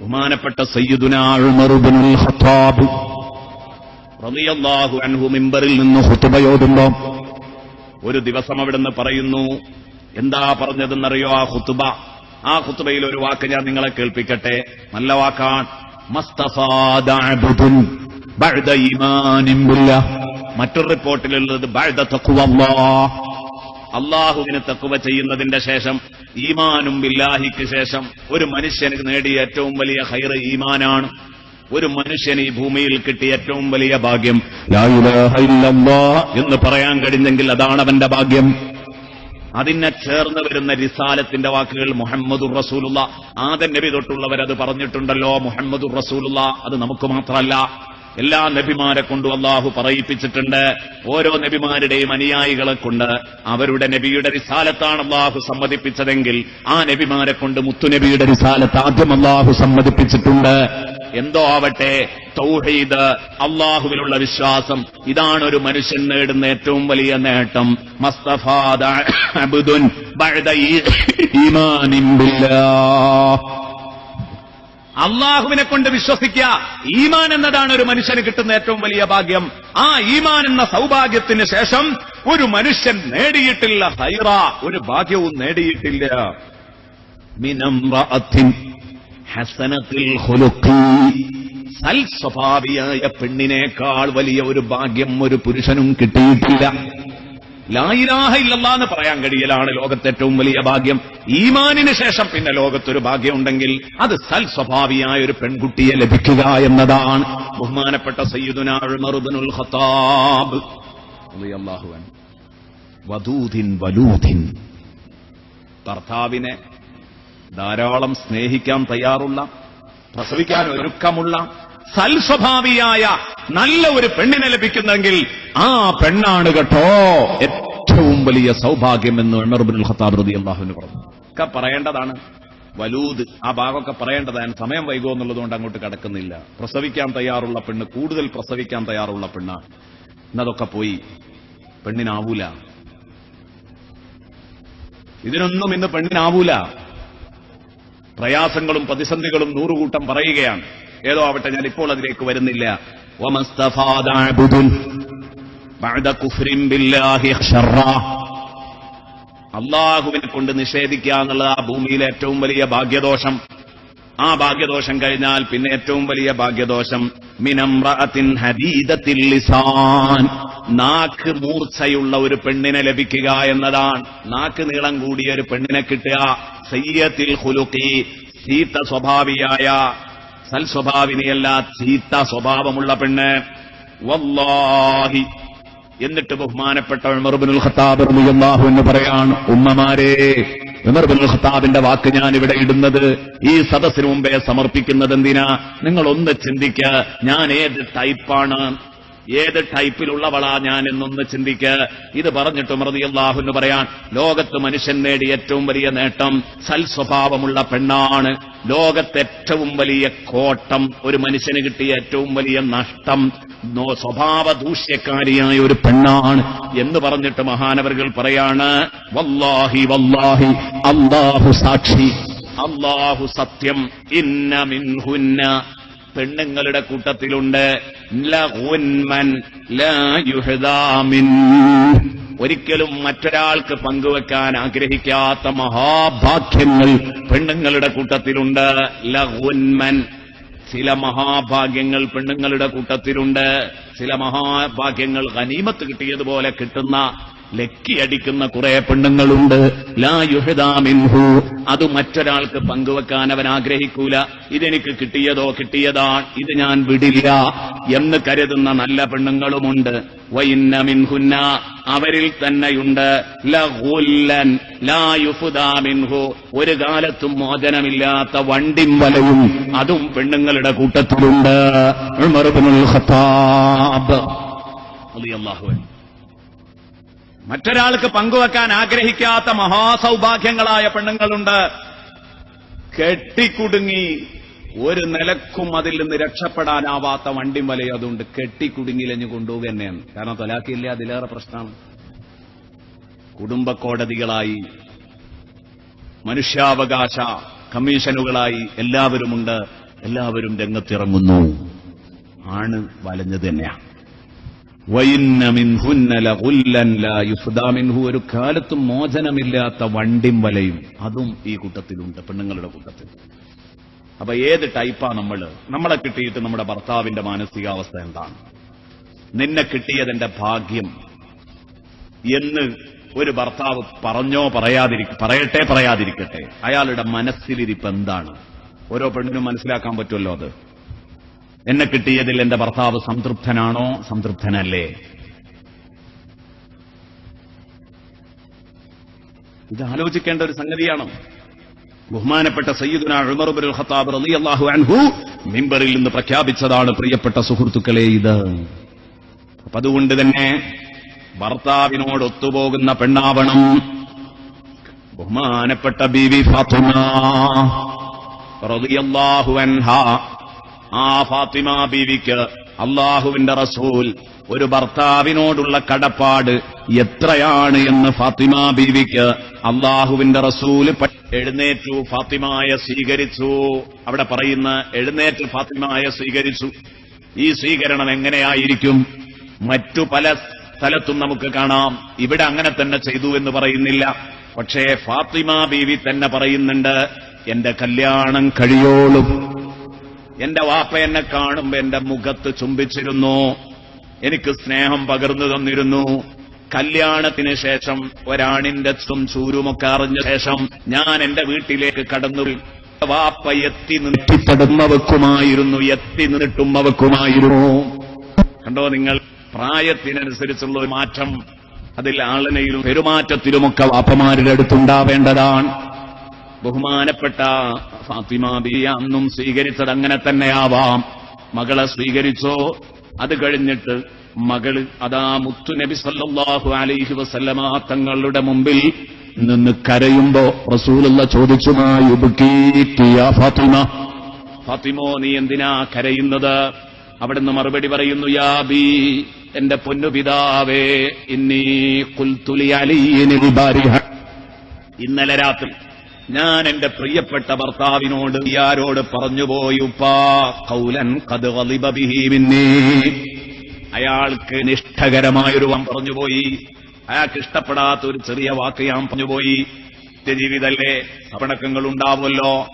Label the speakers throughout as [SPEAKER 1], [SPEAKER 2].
[SPEAKER 1] ബഹുമാനപ്പെട്ട സയ്യിദുനാ ഉമർ ഇബ്നുൽ ഖത്താബ് റളിയല്ലാഹു അൻഹു മിമ്പറിൽ നിന്ന് ഹുത്തുബയോടുമ്പോ ഒരു ദിവസം അവിടുന്ന് പറയുന്നു എന്താ പറഞ്ഞതെന്നറിയോ ആ ഹുത്തുബ ആ ഹുത്തുബയിൽ ഒരു വാക്ക് ഞാൻ നിങ്ങളെ കേൾപ്പിക്കട്ടെ. നല്ല വാക്കാണ്. മറ്റൊരു റിപ്പോർട്ടിലുള്ളത് അള്ളാഹുവിന് തക്കുവ ചെയ്യുന്നതിന്റെ ശേഷം ഈമാനും ബില്ലാഹിക്ക് ശേഷം ഒരു മനുഷ്യന് നേടിയ ഏറ്റവും വലിയ ഹൈർ ഈമാനാണ്. ഒരു മനുഷ്യന് ഈ ഭൂമിയിൽ കിട്ടിയ ഏറ്റവും വലിയ ഭാഗ്യം. എന്ന് പറയാൻ കഴിഞ്ഞെങ്കിൽ അതാണ് അവന്റെ ഭാഗ്യം. അതിനെ ചേർന്ന് വരുന്ന റിസാലത്തിന്റെ വാക്കുകൾ മുഹമ്മദുർ റസൂലുള്ള. ആദൻ നബി തൊട്ടുള്ളവരത് പറഞ്ഞിട്ടുണ്ടല്ലോ മുഹമ്മദുർ റസൂലുള്ള. അത് നമുക്ക് മാത്രമല്ല. എല്ലാ നബിമാരെ കൊണ്ടും അള്ളാഹു പറയിപ്പിച്ചിട്ടുണ്ട്. ഓരോ നബിമാരുടെയും അനുയായികളെ കൊണ്ട് അവരുടെ നബിയുടെ റിസാലത്താണ് അള്ളാഹു സമ്മതിപ്പിച്ചതെങ്കിൽ ആ നബിമാരെ കൊണ്ട് മുത്തുനബിയുടെ റിസാലത്ത് ആദ്യം അള്ളാഹു സമ്മതിപ്പിച്ചിട്ടുണ്ട്. എന്തോ ആവട്ടെ തൗഹീദ് അള്ളാഹുവിലുള്ള വിശ്വാസം ഇതാണ് ഒരു മനുഷ്യൻ നേടുന്ന ഏറ്റവും വലിയ നേട്ടം. മസ്തഫാദ അള്ളാഹുവിനെ കൊണ്ട് വിശ്വസിക്കുക. ഈമാൻ എന്നതാണ് ഒരു മനുഷ്യന് കിട്ടുന്ന ഏറ്റവും വലിയ ഭാഗ്യം. ആ ഈമാൻ എന്ന സൗഭാഗ്യത്തിന് ശേഷം ഒരു മനുഷ്യൻ നേടിയിട്ടില്ല ഹൈറ ഒരു ഭാഗ്യവും നേടിയിട്ടില്ല. ഹസനത്തിൽ സൽ സ്വഭാവിയായ പെണ്ണിനേക്കാൾ വലിയ ഒരു ഭാഗ്യം ഒരു പുരുഷനും കിട്ടിയിട്ടില്ല. ലായിരാഹ ഇല്ലല്ലാന്ന് പറയാൻ കഴിയലാണ് ലോകത്തെ ഏറ്റവും വലിയ ഭാഗ്യം. ഈമാനിന് ശേഷം പിന്നെ ലോകത്തൊരു ഭാഗ്യമുണ്ടെങ്കിൽ അത് സൽ സ്വഭാവിയായ ഒരു പെൺകുട്ടിയെ ലഭിക്കുക എന്നതാണ്. ബഹുമാനപ്പെട്ട സയ്യിദുനാ ഉമർ ഇബ്നുൽ ഖത്താബ് റളിയല്ലാഹു അൻഹു. വധൂതിൻ വലൂതിൻ ഭർത്താവിനെ ധാരാളം സ്നേഹിക്കാൻ തയ്യാറുള്ള പ്രസവിക്കാൻ ഒരുക്കമുള്ള സൽസ്വഭാവിയായ നല്ല ഒരു പെണ്ണിനെ ലഭിക്കുന്നെങ്കിൽ ആ പെണ്ണാണ് കേട്ടോ ഏറ്റവും വലിയ സൗഭാഗ്യം എന്ന് ഉമർബിൻ ഖത്താബ് റതി അള്ളാഹുവിന് പറഞ്ഞു. ഒക്കെ പറയേണ്ടതാണ്. വലൂദ് ആ ഭാഗമൊക്കെ പറയേണ്ടതാണ്. സമയം വൈകോ എന്നുള്ളതുകൊണ്ട് അങ്ങോട്ട് കടക്കുന്നില്ല. പ്രസവിക്കാൻ തയ്യാറുള്ള പെണ്ണ് കൂടുതൽ പ്രസവിക്കാൻ തയ്യാറുള്ള പെണ്ണാണ് എന്നതൊക്കെ പോയി. പെണ്ണിനാവൂല. ഇതിനൊന്നും ഇന്ന് പെണ്ണിനാവൂല. പ്രയാസങ്ങളും പ്രതിസന്ധികളും നൂറുകൂട്ടം പറയുകയാണ്. ഏതോ ആവട്ടെ ഞാൻ ഇപ്പോൾ അതിലേക്ക് വരുന്നില്ല. അള്ളാഹുവിനെ കൊണ്ട് നിഷേധിക്കുക എന്നുള്ളത് ആ ഭൂമിയിലെ ഏറ്റവും വലിയ ഭാഗ്യദോഷം. ആ ഭാഗ്യദോഷം കഴിഞ്ഞാൽ പിന്നെ ഏറ്റവും വലിയ ഭാഗ്യദോഷം. മിനംറത്തിൻ ഹദീദത്തിൽ ലിസാൻ. നാക്ക് മൂർച്ചയുള്ള ഒരു പെണ്ണിനെ ലഭിക്കുക എന്നതാണ്. നാക്ക് നീളം കൂടിയ ഒരു പെണ്ണിനെ കിട്ടുക. സയ്യത്തിൽ ഹുലുക്കി സീത്ത സ്വഭാവിയായ സൽസ്വഭാവിനിയല്ല ചീത്ത സ്വഭാവമുള്ള പെണ്ണ്. വല്ലാഹി. എന്നിട്ട് ബഹുമാനപ്പെട്ട ഉമർബിനുൽ ഖത്താബ് റളിയല്ലാഹു എന്ന് പറയാണ് ഉമ്മമാരെ ഉമർബിനുൽ ഖത്താബിന്റെ വാക്ക് ഞാൻ ഇവിടെ ഇടുന്നത് ഈ സദസ്സിന് മുമ്പേ സമർപ്പിക്കുന്നത് എന്തിനാ? നിങ്ങൾ ഒന്ന് ഞാൻ ഏത് ടൈപ്പാണ് ഏത് ടൈപ്പിലുള്ളവളാ ഞാൻ എന്നൊന്ന് ചിന്തിക്ക്. ഇത് പറഞ്ഞിട്ട് മൃതിയല്ലാഹു എന്ന് പറയാൻ ലോകത്ത് മനുഷ്യൻ നേടിയ ഏറ്റവും വലിയ നേട്ടം സൽസ്വഭാവമുള്ള പെണ്ണാണ്. ലോകത്തെ ഏറ്റവും വലിയ കോട്ടം ഒരു മനുഷ്യന് കിട്ടിയ ഏറ്റവും വലിയ നഷ്ടം സ്വഭാവ ദൂഷ്യക്കാരിയായ ഒരു പെണ്ണാണ് എന്ന് പറഞ്ഞിട്ട് മഹാനവറുകൾ പറയാണ് വല്ലാഹി വല്ലാഹി അള്ളാഹു സാക്ഷി അള്ളാഹു സത്യം ഇന്ന മിൻഹുന്ന പെണ്ണുങ്ങളുടെ കൂട്ടത്തിലുണ്ട്. ഒരിക്കലും മറ്റൊരാൾക്ക് പങ്കുവെക്കാൻ ആഗ്രഹിക്കാത്ത മഹാഭാഗ്യങ്ങൾ പെണ്ണുങ്ങളുടെ കൂട്ടത്തിലുണ്ട്. ലഹുന്മൻ ചില മഹാഭാഗ്യങ്ങൾ പെണ്ണുങ്ങളുടെ കൂട്ടത്തിലുണ്ട്. ചില മഹാഭാഗ്യങ്ങൾ ഹനീമത്ത് കിട്ടിയതുപോലെ കിട്ടുന്ന ലക്കിയടിക്കുന്ന കുറെ പെണ്ണുങ്ങളുണ്ട്. ലാ യുഹദാ മിൻഹു. അത് മറ്റൊരാൾക്ക് പങ്കുവെക്കാൻ അവൻ ആഗ്രഹിക്കൂല. ഇതെനിക്ക് കിട്ടിയതോ കിട്ടിയതാണ്. ഇത് ഞാൻ വിടില്ല എന്ന് കരുതുന്ന നല്ല പെണ്ണുങ്ങളുമുണ്ട്. വൈന്ന മിൻഹുന്ന. അവരിൽ തന്നെയുണ്ട്. ലഹുല്ലൻ ലാ യുഫുദാ മിൻഹു. ഒരു കാലത്തും മോചനമില്ലാത്ത വണ്ടിം വലയും അതും പെണ്ണുങ്ങളുടെ കൂട്ടത്തിലുണ്ട്. ഖത്താബ്. അൻഹു. മറ്റൊരാൾക്ക് പങ്കുവെക്കാൻ ആഗ്രഹിക്കാത്ത മഹാസൗഭാഗ്യങ്ങളായ പെണ്ണുങ്ങളുണ്ട്. കെട്ടിക്കുടുങ്ങി ഒരു നിലക്കും അതിൽ നിന്ന് രക്ഷപ്പെടാനാവാത്ത വണ്ടിമല അതുകൊണ്ട് കെട്ടിക്കുടുങ്ങിലഞ്ഞ് കൊണ്ടുപോകുക തന്നെയാണ്. കാരണം തൊലാക്കില്ല അതിലേറെ പ്രശ്നമാണ് കുടുംബ കോടതികളായി മനുഷ്യാവകാശ കമ്മീഷനുകളായി എല്ലാവരുമുണ്ട്. എല്ലാവരും രംഗത്തിറങ്ങുന്നു. ആണ് വലഞ്ഞത് തന്നെയാണ് വൈന്ന മിൻഹുന്ന ലഗുല്ലൻ ലാ യുഫ്ദാ മിൻഹു ഒരു കാലത്തും മോചനമില്ലാത്ത വണ്ടിം വലയും. അതും ഈ കൂട്ടത്തിലുണ്ട് പെണ്ണുങ്ങളുടെ കൂട്ടത്തിൽ. അപ്പൊ ഏത് ടൈപ്പാ നമ്മൾ നമ്മളെ കിട്ടിയിട്ട് നമ്മുടെ ഭർത്താവിന്റെ മാനസികാവസ്ഥ എന്താണ്? നിന്നെ കിട്ടിയതിന്റെ ഭാഗ്യം എന്ന് ഒരു ഭർത്താവ് പറഞ്ഞോ പറയാതിരിക്ക പറയട്ടെ പറയാതിരിക്കട്ടെ. അയാളുടെ മനസ്സിലിരിപ്പ് എന്താണ്? ഓരോ പെണ്ണിനും മനസ്സിലാക്കാൻ പറ്റുമല്ലോ അത്. എന്നെ കിട്ടിയതിൽ എന്റെ ഭർത്താവ് സംതൃപ്തനാണോ? സംതൃപ്തനല്ലേ? ഇത് ആലോചിക്കേണ്ട ഒരു സംഗതിയാണ്. ബഹുമാനപ്പെട്ട സയ്യിദുന ഉമർ ബിൻ ഖത്താബ് റളിയല്ലാഹു അൻഹു മിമ്പറിൽ നിന്ന് പ്രഖ്യാപിച്ചതാണ് പ്രിയപ്പെട്ട സുഹൃത്തുക്കളെ ഇത്. അപ്പൊ അതുകൊണ്ട് തന്നെ ഭർത്താവിനോട് ഒത്തുപോകുന്ന പെണ്ണാവണം. ബഹുമാനപ്പെട്ട ബീവി ഫാത്തിമ റളിയല്ലാഹു അൻഹ ആ ഫാത്തിമ ബീവിക്ക് അള്ളാഹുവിന്റെ റസൂൽ ഒരു ഭർത്താവിനോടുള്ള കടപ്പാട് എത്രയാണ് എന്ന് ഫാത്തിമ ബീവിക്ക് അള്ളാഹുവിന്റെ റസൂൽ എഴുന്നേറ്റു ഫാത്തിമായ സ്വീകരിച്ചു. അവിടെ പറയുന്ന എഴുന്നേറ്റ് ഫാത്തിമായ സ്വീകരിച്ചു. ഈ സ്വീകരണം എങ്ങനെയായിരിക്കും? മറ്റു പല സ്ഥലത്തും നമുക്ക് കാണാം. ഇവിടെ അങ്ങനെ തന്നെ ചെയ്തു എന്ന് പറയുന്നില്ല. പക്ഷേ ഫാത്തിമ ബീവി തന്നെ പറയുന്നുണ്ട് എന്റെ കല്യാണം കഴിയോളും. എന്റെ വാപ്പ എന്നെ കാണുമ്പോ എന്റെ മുഖത്ത് ചുംബിച്ചിരുന്നു. എനിക്ക് സ്നേഹം പകർന്നു തന്നിരുന്നു. കല്യാണത്തിന് ശേഷം ഒരാണിന്റെ ചും ചൂരുമൊക്കെ അറിഞ്ഞ ശേഷം ഞാൻ എന്റെ വീട്ടിലേക്ക് കടന്നു വാപ്പ എത്തി നിന്നിട്ടടുമ്മ വെക്കുമായിരുന്നു എത്തി നിന്നിട്ടുമ്മ കണ്ടോ നിങ്ങൾ? പ്രായത്തിനനുസരിച്ചുള്ള ഒരു മാറ്റം അതിൽ ആളനയിലും പെരുമാറ്റത്തിലുമൊക്കെ വാപ്പമാരുടെ അടുത്തുണ്ടാവേണ്ടതാണ്. ബഹുമാനപ്പെട്ട ഫാത്തിമ ബി അന്നും സ്വീകരിച്ചത് അങ്ങനെ തന്നെയാവാം മകളെ സ്വീകരിച്ചോ? അത് കഴിഞ്ഞിട്ട് മകൾ അതാ മുത്തു നബി സല്ലാഹു അലൈഹി വസല്ലമ തങ്ങളുടെ മുമ്പിൽ നിന്ന് കരയുമ്പോ റസൂലുള്ള ചോദിച്ചുമായി ഫാത്തിമ. ഫാത്തിമോ നീ എന്തിനാ കരയുന്നത്? അവിടുന്ന് മറുപടി പറയുന്നു യാ ബി എന്റെ പൊന്നു പിതാവേ ഇന്നീ കുൽത്തുലി ബാരിഹ. ഇന്നലെ രാത്രി ഞാൻ എന്റെ പ്രിയപ്പെട്ട ഭർത്താവിനോട് ആരോട് പറഞ്ഞുപോയി ഉപ്പാ കൗലൻ കത് ബിഹീമിന്നീ അയാൾക്ക് നിഷ്ഠകരമായൊരു വം പറഞ്ഞുപോയി അയാൾക്ക് ഇഷ്ടപ്പെടാത്ത ഒരു ചെറിയ വാക്ക് ഞാൻ പറഞ്ഞുപോയി ജീവിതല്ലേ അപണക്കങ്ങൾ ഉണ്ടാവുമല്ലോ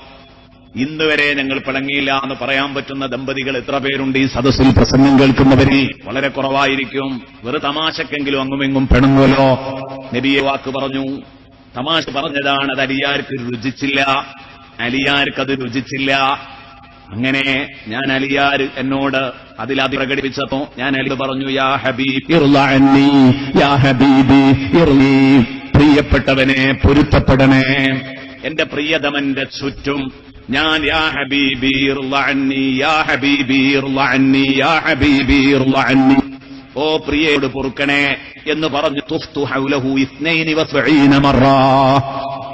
[SPEAKER 1] ഇന്ന് വരെ ഞങ്ങൾ പിണങ്ങിയില്ല എന്ന് പറയാൻ പറ്റുന്ന ദമ്പതികൾ എത്ര പേരുണ്ട് ഈ സദസ്സിൽ പ്രസംഗം കേൾക്കുന്നവരിൽ? വളരെ കുറവായിരിക്കും. വെറു തമാശക്കെങ്കിലും അങ്ങുമെങ്ങും പിണങ്ങുമല്ലോ. നബിയെ വാക്ക് പറഞ്ഞു. തമാശ പറഞ്ഞതാണ് അത് അലിയാർക്ക് രുചിച്ചില്ല അലിയാർക്ക് അത് രുചിച്ചില്ല അങ്ങനെ ഞാൻ അലിയാർ എന്നോട് അതിൽ അത് പ്രകടിപ്പിച്ചപ്പോ ഞാൻ അലി പറഞ്ഞു യാ ഹബീബ് യാ ഹബീബി. പ്രിയപ്പെട്ടവനെ പൊരുത്തപ്പെടണേ എന്റെ പ്രിയതമന്റെ ചുറ്റും ഞാൻ യാ ഹബീബി യാ ഹബീബി യാ ഹബീബി. ഓ പ്രിയയോട് പൊറുക്കണേ എന്ന് പറഞ്ഞു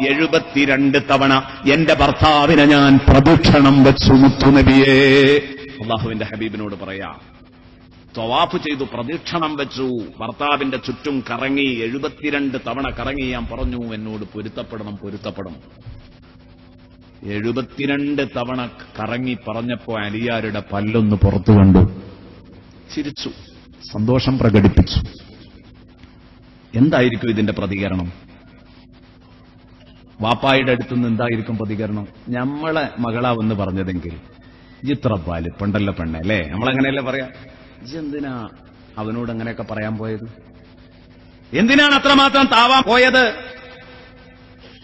[SPEAKER 1] എഴുപത്തിരണ്ട് തവണ എന്റെ ഭർത്താവിനെ ഞാൻ പ്രദക്ഷിണം വെച്ചു മുത്തുനബിയേ അള്ളാഹുവിന്റെ ഹബീബിനോട് പറയാം ത്വവാഫ് ചെയ്തു പ്രദക്ഷിണം വെച്ചു. ഭർത്താവിന്റെ ചുറ്റും കറങ്ങി എഴുപത്തിരണ്ട് തവണ കറങ്ങി ഞാൻ പറഞ്ഞു എന്നോട് പൊരുത്തപ്പെടണം പൊരുത്തപ്പെടണം എഴുപത്തിരണ്ട് തവണ കറങ്ങി പറഞ്ഞപ്പോ അലിയാരുടെ പല്ലൊന്ന് പുറത്തു കണ്ടു. ചിരിച്ചു സന്തോഷം പ്രകടിപ്പിച്ചു. എന്തായിരിക്കും ഇതിന്റെ പ്രതികരണം? വാപ്പായുടെ അടുത്തുനിന്ന് എന്തായിരിക്കും പ്രതികരണം? ഞമ്മളെ മകളാവെന്ന് പറഞ്ഞതെങ്കിൽ ഇത്ര വലിപ്പണ്ടല്ല പെണ്ണെ അല്ലേ? നമ്മളങ്ങനെയല്ലേ പറയാ? എന്തിനാ അവനോട് അങ്ങനെയൊക്കെ പറയാൻ പോയത്? എന്തിനാണ് അത്രമാത്രം താവാൻ പോയത്?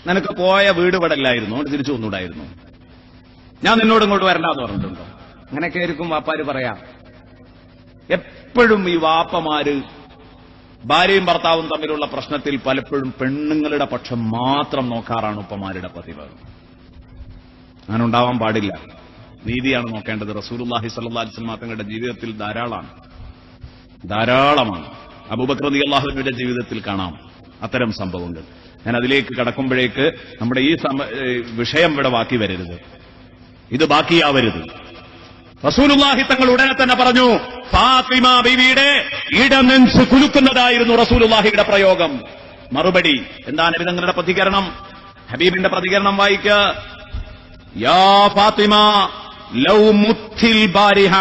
[SPEAKER 1] നിനക്ക് പോയ വീട് അതുകൊണ്ട് തിരിച്ചു വന്നൂടായിരുന്നു ഞാൻ നിന്നോട് ഇങ്ങോട്ട് വരണ്ടെന്ന് പറഞ്ഞിട്ടുണ്ടോ? അങ്ങനെയൊക്കെ ആയിരിക്കും വാപ്പാര് പറയാം. എപ്പോഴും ഈ വാപ്പമാര് ഭാര്യയും ഭർത്താവും തമ്മിലുള്ള പ്രശ്നത്തിൽ പലപ്പോഴും പെണ്ണുങ്ങളുടെ പക്ഷം മാത്രം നോക്കാറാണ് ഉപ്പമാരുടെ പതിവ്. അങ്ങനെ ഉണ്ടാവാൻ പാടില്ല. നീതിയാണ് നോക്കേണ്ടത്. റസൂലുല്ലാഹി സല്ലാസ്ലം തങ്ങളുടെ ജീവിതത്തിൽ ധാരാളമാണ്. ധാരാളമാണ്. അബൂബക്രതി അള്ളാഹുവിന്റെ ജീവിതത്തിൽ കാണാം അത്തരം സംഭവങ്ങൾ. ഞാൻ അതിലേക്ക് കടക്കുമ്പോഴേക്ക് നമ്മുടെ ഈ വിഷയം ഇവിടെ ബാക്കി വരരുത്. ഇത് ബാക്കിയാവരുത്. റസൂലുള്ളാഹി തങ്ങൾ ഉടനെ തന്നെ പറഞ്ഞു ഫാത്തിമ ബീവിയുടെ ഇടനെഞ്ച് കുലുക്കുന്നതായിരുന്നു റസൂലുള്ളാഹിയുടെ പ്രയോഗം. മറുപടി എന്താ നബിതങ്ങളുടെ പ്രതികരണം? ഹബീബിന്റെ പ്രതികരണം വായിക്ക. യാ ഫാത്തിമ ലൗ മുത്തിൽ ബാരിഹ.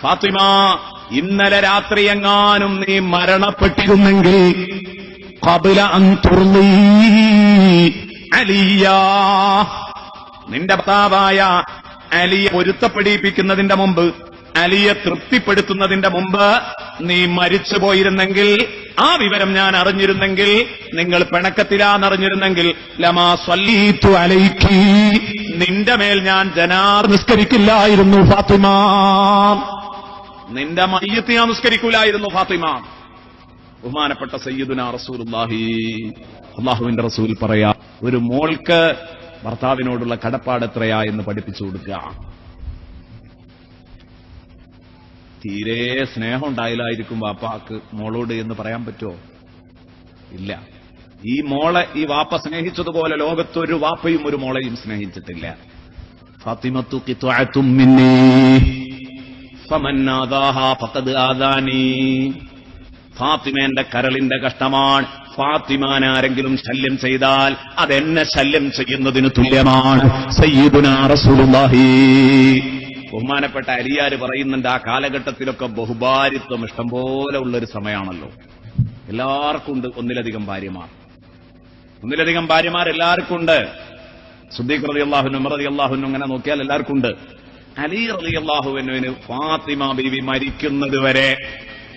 [SPEAKER 1] ഫാത്തിമ ഇന്നലെ രാത്രി എങ്ങാനും നീ മരണപ്പെട്ടിരുന്നെങ്കിൽ കപില അന്തുർലീ അലിയ. നിന്റെ ഭർത്താവായ അലിയെ പൊരുത്തപ്പെടിപ്പിക്കുന്നതിന്റെ മുമ്പ് അലിയെ തൃപ്തിപ്പെടുത്തുന്നതിന്റെ മുമ്പ് നീ മരിച്ചു പോയിരുന്നെങ്കിൽ ആ വിവരം ഞാൻ അറിഞ്ഞിരുന്നെങ്കിൽ നിങ്ങൾ പിണക്കത്തിലാന്നറിഞ്ഞിരുന്നെങ്കിൽ ലമാ സ്വല്ലീത്തു അലൈക്കി നിന്റെ മേൽ ഞാൻ ജനാർ നിസ്കരിക്കില്ലായിരുന്നു ഫാത്തിമ. നിന്റെ മയ്യത്ത് ഞാൻ നിസ്കരിക്കൂലായിരുന്നു ഫാത്തിമ. ബഹുമാനപ്പെട്ട സയ്യിദുന റസൂലുള്ളാഹി അള്ളാഹുവിന്റെ റസൂൽ പറയാ ഒരു മോൾക്ക് ഭർത്താവിനോടുള്ള കടപ്പാട് എത്രയാ എന്ന് പഠിപ്പിച്ചു കൊടുക്കുക. തീരെ സ്നേഹം ഉണ്ടായില്ലായിരിക്കും വാപ്പാക്ക് മോളോട് എന്ന് പറയാൻ പറ്റുമോ? ഇല്ല. ഈ മോളെ ഈ വാപ്പ സ്നേഹിച്ചതുപോലെ ലോകത്തൊരു വാപ്പയും ഒരു മോളെയും സ്നേഹിച്ചിട്ടില്ല. ഫാത്തിമത്തു കിത്വഅത്തും മിന്നീ. ഫമൻ ആദാഹാ ഫഖദ് ആദാനി. ഫാത്തിമേന്റെ കരളിന്റെ കഷ്ടമാണ്. ഫാത്തിമാൻ ആരെങ്കിലും ശല്യം ചെയ്താൽ അതെന്നെ ശല്യം ചെയ്യുന്നതിന് തുല്യമാണ്. സയ്യിദുനാ റസൂലുള്ളാഹി. ബഹുമാനപ്പെട്ട അരിയാര് പറയുന്നുണ്ട് ആ കാലഘട്ടത്തിലൊക്കെ ബഹുഭാരിത്വം ഇഷ്ടംപോലെ ഉള്ളൊരു സമയമാണല്ലോ എല്ലാവർക്കും ഉണ്ട് ഒന്നിലധികം ഭാര്യമാർ. ഒന്നിലധികം ഭാര്യമാർ എല്ലാവർക്കും ഉണ്ട്. സുദ്ദീഖ് റതി അള്ളാഹുനും ഉമർ റതി അള്ളാഹുനും അങ്ങനെ നോക്കിയാൽ എല്ലാവർക്കും ഉണ്ട്. അലി റതി അള്ളാഹുവിനുവിന് ഫാത്തിമ ബീവി മരിക്കുന്നത് വരെ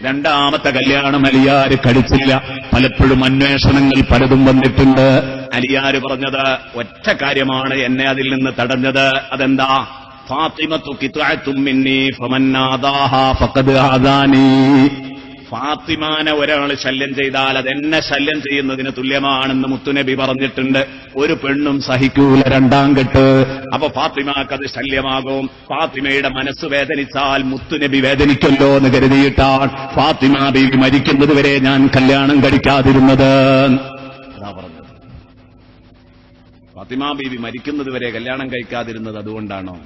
[SPEAKER 1] രണ്ടാമത്തെ കല്യാണം അലിയാര് കഴിച്ചില്ല പലപ്പോഴും അന്വേഷണങ്ങൾ പലതും വന്നിട്ടുണ്ട്. അലിയാര് പറഞ്ഞത് ഒറ്റ കാര്യമാണ് എന്നെ അതിൽ നിന്ന് തടഞ്ഞത്. അതെന്താ? ഫാത്തിമാനെ ഒരാൾ ശല്യം ചെയ്താൽ അതെന്നെ ശല്യം ചെയ്യുന്നതിന് തുല്യമാണെന്ന് മുത്തുനബി പറഞ്ഞിട്ടുണ്ട്. ഒരു പെണ്ണും സഹിക്കൂല രണ്ടാം കെട്ട്. അപ്പൊ ഫാത്തിമാക്കത് ശല്യമാകും. ഫാത്തിമയുടെ മനസ്സ് വേദനിച്ചാൽ മുത്തുനബി വേദനിക്കല്ലോ എന്ന് കരുതിയിട്ടാൽ ഫാത്തിമ ബീവി മരിക്കുന്നത് വരെ ഞാൻ കല്യാണം കഴിക്കാതിരുന്നത്. അതാ ഫാത്തിമ ബീവി മരിക്കുന്നത് വരെ കല്യാണം കഴിക്കാതിരുന്നത് അതുകൊണ്ടാണോ?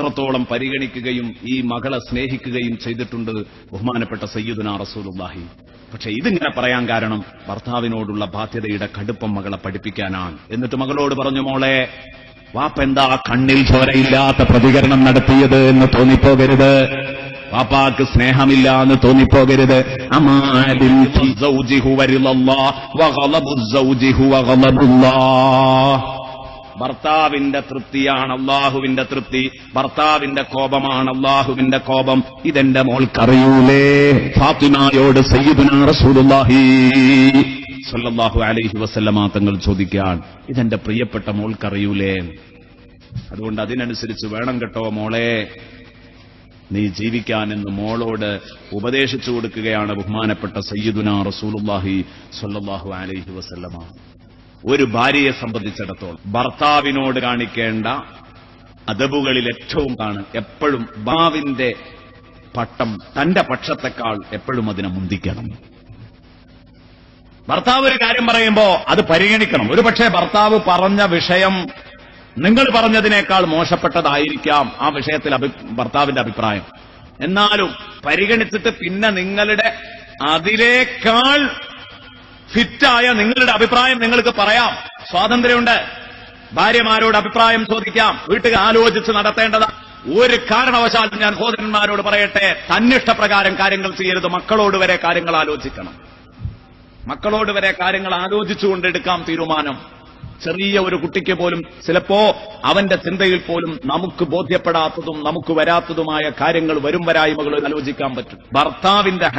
[SPEAKER 1] അത്രത്തോളം പരിഗണിക്കുകയും ഈ മകളെ സ്നേഹിക്കുകയും ചെയ്തിട്ടുണ്ട് ബഹുമാനപ്പെട്ട സയ്യിദുന റസൂലുല്ലാഹി പക്ഷെ ഇതിങ്ങനെ പറയാൻ കാരണം ഭർത്താവിനോടുള്ള ബാധ്യതയുടെ കടുപ്പം മകളെ പഠിപ്പിക്കാനാണ്. എന്നിട്ട് മകളോട് പറഞ്ഞു മോളെ വാപ്പെന്താ കണ്ണിൽ ചോരയില്ലാത്ത പ്രതികരണം നടത്തിയത് എന്ന് തോന്നിപ്പോകരുത്. വാപ്പാക്ക് സ്നേഹമില്ല എന്ന് തോന്നിപ്പോകരുത്. അമാലിൻ ഭർത്താവിന്റെ തൃപ്തിയാണ് അള്ളാഹുവിന്റെ തൃപ്തി. ഭർത്താവിന്റെ കോപമാണ് അള്ളാഹുവിന്റെ കോപം. ഇതെന്റെ മോൾക്കറിയൂലേ. ഫാത്തിമയോട് സയ്യിദുനാ റസൂലുള്ളാഹി സല്ലല്ലാഹു അലൈഹി വസല്ലമ തങ്ങൾ ചോദിക്കാൻ ഇതെന്റെ പ്രിയപ്പെട്ട മോൾക്കറിയൂലേ? അതുകൊണ്ട് അതിനനുസരിച്ച് വേണം കേട്ടോ മോളെ. നീ ജീവിക്കാനെന്ന് മോളോട് ഉപദേശിച്ചു കൊടുക്കുകയാണ് ബഹുമാനപ്പെട്ട സയ്യിദുന റസൂലുല്ലാഹി സല്ലാഹു അലൈഹി വസല്ലമ. ഒരു ഭാര്യയെ സംബന്ധിച്ചിടത്തോളം ഭർത്താവിനോട് കാണിക്കേണ്ട അതബുകളിൽ ഏറ്റവും ആണ് എപ്പോഴും ഭാവിന്റെ പട്ടം തന്റെ പക്ഷത്തെക്കാൾ എപ്പോഴും അതിനെ മുന്തിക്കണം. ഭർത്താവ് ഒരു കാര്യം പറയുമ്പോ അത് പരിഗണിക്കണം. ഒരു പക്ഷേ ഭർത്താവ് പറഞ്ഞ വിഷയം നിങ്ങൾ പറഞ്ഞതിനേക്കാൾ മോശപ്പെട്ടതായിരിക്കാം ആ വിഷയത്തിൽ ഭർത്താവിന്റെ അഭിപ്രായം. എന്നാലും പരിഗണിച്ചിട്ട് പിന്നെ നിങ്ങളുടെ അതിനേക്കാൾ ഫിറ്റായ നിങ്ങളുടെ അഭിപ്രായം നിങ്ങൾക്ക് പറയാം. സ്വാതന്ത്ര്യമുണ്ട്. ഭാര്യമാരോട് അഭിപ്രായം ചോദിക്കാം. വീട്ടുകാർ ആലോചിച്ച് നടത്തേണ്ടത്. ഒരു കാരണവശാലും ഞാൻ സഹോദരന്മാരോട് പറയട്ടെ തന്നിഷ്ടപ്രകാരം കാര്യങ്ങൾ ചെയ്യരുത്. മക്കളോട് വരെ കാര്യങ്ങൾ ആലോചിക്കണം. മക്കളോട് വരെ കാര്യങ്ങൾ ആലോചിച്ചുകൊണ്ട് എടുക്കാം തീരുമാനം. ചെറിയ ഒരു കുട്ടിക്ക് പോലും ചിലപ്പോ അവന്റെ ചിന്തയിൽ പോലും നമുക്ക് ബോധ്യപ്പെടാത്തതും നമുക്ക് വരാത്തതുമായ കാര്യങ്ങൾ വരും വരായ്മകൾ ആലോചിക്കാൻ പറ്റും. ഭർത്താവിന്റെ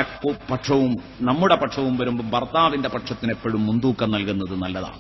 [SPEAKER 1] പക്ഷവും നമ്മുടെ പക്ഷവും വരുമ്പോൾ ഭർത്താവിന്റെ പക്ഷത്തിന് എപ്പോഴും മുൻതൂക്കം നൽകുന്നത് നല്ലതാണ്.